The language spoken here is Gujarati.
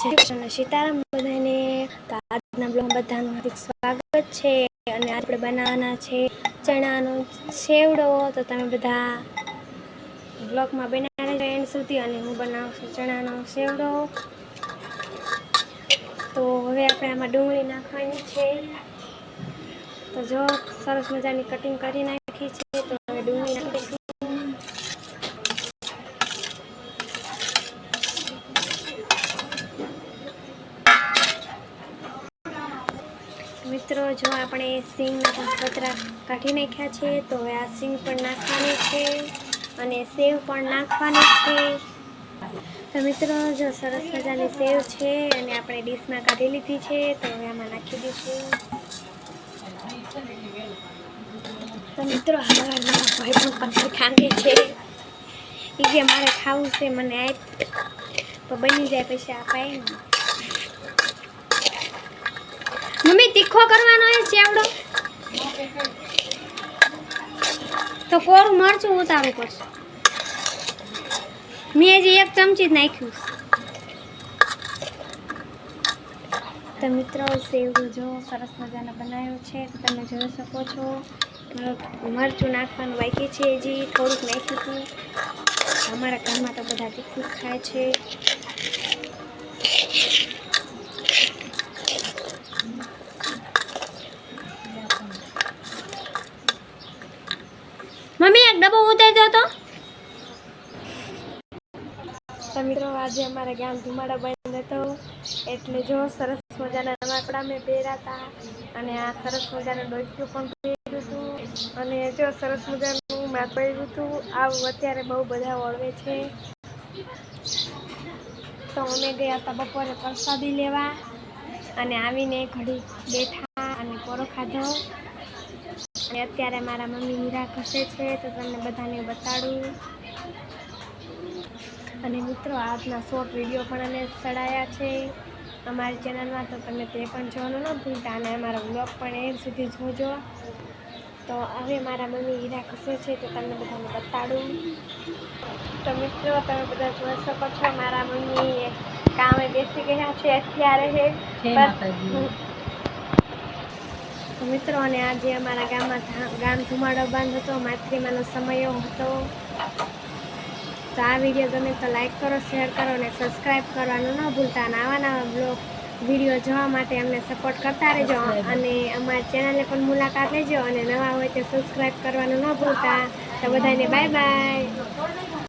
જય સીતારામ બધાને આજના બ્લોગ બધાનું હાર્દિક સ્વાગત છે. અને આપણે બનાવવાના છે ચણાનો સેવડો તો તમે બધા બ્લોગમાં બનાવી રહેજો એન્ડ સુધી અને હું બનાવું છું ચણાનો સેવડો તો હવે આપણે આમાં ડુંગળી નાખવાની છે. તો જો સરસ મજાની કટિંગ કરી નાખી છે તો હવે ડુંગળી નાખીશું મિત્રો, જો આપણે સિંગના પણ કાઢી નાખ્યા છે, તો હવે આ સિંગ પણ નાખવાની છે અને સેવ પણ નાખવાની છે. તો મિત્રો, જો સરસ મજાની સેવ છે અને આપણે ડીશમાં કાઢી લીધી છે, તો હવે આમાં નાખી દઈશું. તો મિત્રો, હવે ભાઈ પણ પથ્થર છે. એ કે મારે ખાવું છે, મને આપ તો બની જાય પછી આપાય મમ્મી, તીખો કરવાનો એ ચેવડો તો કોરું મરચું ઉતારવું પડશે. મેં હજી એક ચમચી જ નાખ્યું તો મિત્રો સેવડો જો સરસ મજાનો બનાવ્યો છે, તો તમે જોઈ શકો છો. મરચું નાખવાનું બાકી છે, હજી થોડુંક નાખ્યું હતું. અમારા ઘરમાં તો બધા તીખું ખાય છે. એક ડબ્બો ઉતારી હતો તો. મિત્રો, આજે અમારા ગામ ધુમાડા બંધ હતો એટલે જો સરસ મજાના રમાકડા મેં પહેર્યા હતા. અને આ સરસ મજાનું ડોક્યું પણ પહેર્યું હતું. અને જો સરસ મજાનું મેં પહેર્યું હતું, આવું અત્યારે બહુ બધા ઓળવે છે. તો અમે ગયા હતા બપોરે પ્રસાદી લેવા. અને આવીને ઘડી બેઠા અને પોરો ખાધો અને અત્યારે મારા મમ્મી હીરા ઘસે છે તો તમને બધાને બતાડું. અને મિત્રો આજના શોર્ટ વીડિયો પણ અમે ચડાયા છે અમારી ચેનલમાં તો તમે તે પણ જોવાનું ન ભૂલતા. અને અમારા બ્લોગ પણ એ સુધી જોજો. તો હવે મારા મમ્મી હીરા ઘસે છે તો તમને બધાને બતાડું. તો મિત્રો તમે બધા જોઈ શકો છો મારા મમ્મી કામે બેસી ગયા છે અત્યારે. તો મિત્રો, અને આજે અમારા ગામમાં ગામ ધુમાડો બંધ હતો માતૃમાનો સમય હતો. તો આ વીડિયો ગમે તો લાઈક કરો, શેર કરો, અને સબસ્ક્રાઈબ કરવાનું ન ભૂલતા. અને આવા નવા બ્લોગ, વીડિયો જોવા માટે અમને સપોર્ટ કરતા રહેજો. અને અમારી ચેનલને પણ મુલાકાત લેજો. અને નવા હોય તો સબસ્ક્રાઈબ કરવાનું ન ભૂલતા. તો બધાને બાય બાય.